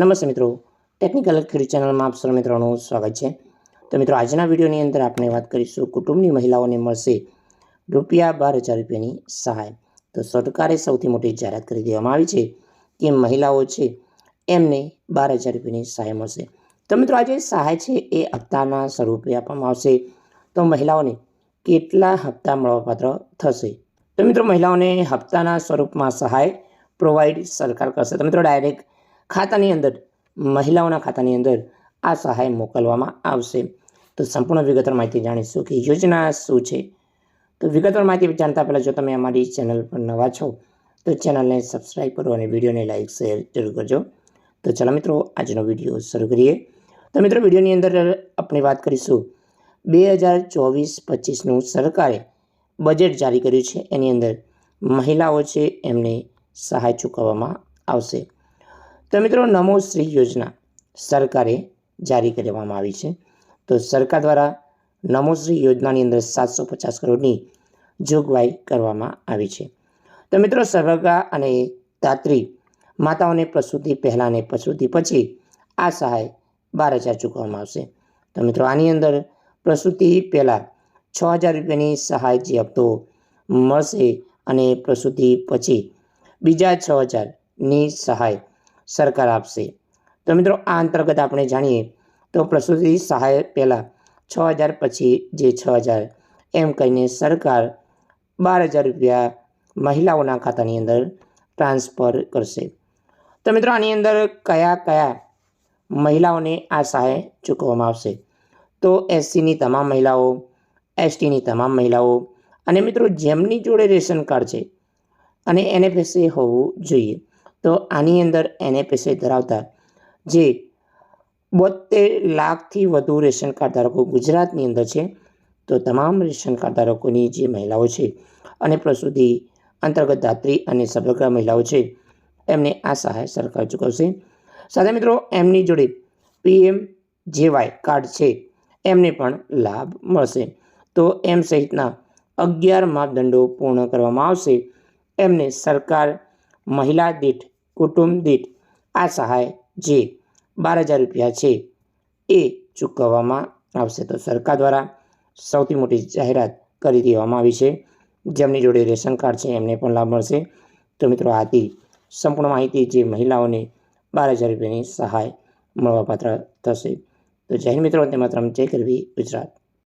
નમસ્તે મિત્રો. ટેકનિકલ ખેડૂત ચેનલમાં આપ સર મિત્રોનું સ્વાગત છે. તો મિત્રો, આજના વિડીયોની અંદર આપણે વાત કરીશું કુટુંબની મહિલાઓને મળશે રૂપિયા બાર હજાર રૂપિયાની સહાય. તો સરકારે સૌથી મોટી જાહેરાત કરી દેવામાં આવી છે કે મહિલાઓ છે, એમને બાર હજાર રૂપિયાની સહાય મળશે. તો મિત્રો, આ જે સહાય છે એ હપ્તાના સ્વરૂપે આપવામાં આવશે. તો મહિલાઓને કેટલા હપ્તા મળવાપાત્ર થશે? તો મિત્રો, મહિલાઓને હપ્તાના સ્વરૂપમાં સહાય પ્રોવાઈડ સરકાર કરશે. તો મિત્રો, ડાયરેક્ટ ખાતાની અંદર, મહિલાઓના ખાતાની અંદર આ સહાય મોકલવામાં આવશે. તો સંપૂર્ણ વિગતવાર માહિતી જાણીશું કે યોજના શું છે. તો વિગતવાર માહિતી જાણતા પહેલાં જો તમે અમારી ચેનલ પર નવા છો, તો ચેનલને સબસ્ક્રાઈબ કરો અને વિડીયોને લાઇક, શેર જરૂર કરજો. તો ચાલો મિત્રો, આજનો વીડિયો શરૂ કરીએ. તો મિત્રો, વિડીયોની અંદર આપણે વાત કરીશું. બે હજાર ચોવીસ પચીસનું સરકારે બજેટ જારી કર્યું છે. એની અંદર મહિલાઓ છે, એમને સહાય ચૂકવવામાં આવશે. તો મિત્રો નમો શ્રી યોજના સરકારે જારી કરવામાં આવી છે. તો સરકાર દ્વારા નમો શ્રી યોજનાની અંદર સાતસો પચાસ કરોડની જોગવાઈ કરવામાં આવી છે. તો મિત્રો સર્વગા અને દાત્રી માતાઓને પ્રસૂતિ પહેલાં અને પ્રસૂતિ પછી આ સહાય બાર હજાર ચૂકવવામાં આવશે. તો મિત્રો આની અંદર પ્રસૂતિ પહેલાં છ હજાર રૂપિયાની સહાય જે હપ્તો મળશે અને પ્રસૂતિ પછી બીજા છ હજારની સહાય સરકાર આપશે. તો મિત્રો, આ અંતર્ગત આપણે જાણીએ તો પ્રસૂતિ સહાય પહેલાં છ હજાર પછી જે છ હજાર, એમ કહીને સરકાર બાર હજાર રૂપિયા મહિલાઓના ખાતાની અંદર ટ્રાન્સફર કરશે. તો મિત્રો, આની અંદર કયા કયા મહિલાઓને આ સહાય ચૂકવવામાં આવશે? તો એસસીની તમામ મહિલાઓ, એસટીની તમામ મહિલાઓ અને મિત્રો, જેમની જોડે રેશન કાર્ડ છે અને એનએફએસએ હોવું જોઈએ. તો આની અંદર એનએપીસી ધરાવતા જે બોતેર લાખથી વધુ રેશન કાર્ડ ધારકો ગુજરાતની અંદર છે, તો તમામ રેશન કાર્ડ ધારકોની જે મહિલાઓ છે અને પ્રસૂતિ અંતર્ગત ધાત્રી અને સબલગ્રા મહિલાઓ છે, એમને આ સહાય સરકાર ચૂકવશે. સાથે મિત્રો, એમની જોડે પીએમ જેવાય કાર્ડ છે, એમને પણ લાભ મળશે. તો એમ સહિતના અગિયાર માપદંડો પૂર્ણ કરવામાં આવશે. એમને સરકાર મહિલા દીઠ કુટુંબ દીઠ આ સહાય જે બાર હજાર રૂપિયા છે એ ચૂકવવામાં આવશે. તો સરકાર દ્વારા સૌથી મોટી જાહેરાત કરી દેવામાં આવી છે. જેમની જોડે રેશન કાર્ડ છે, એમને પણ લાભ મળશે. તો મિત્રો, આથી સંપૂર્ણ માહિતી જે મહિલાઓને બાર હજાર રૂપિયાની સહાય મળવાપાત્ર થશે. તો જૈન મિત્રો તે માત્ર ચેક કરવી ગુજરાત.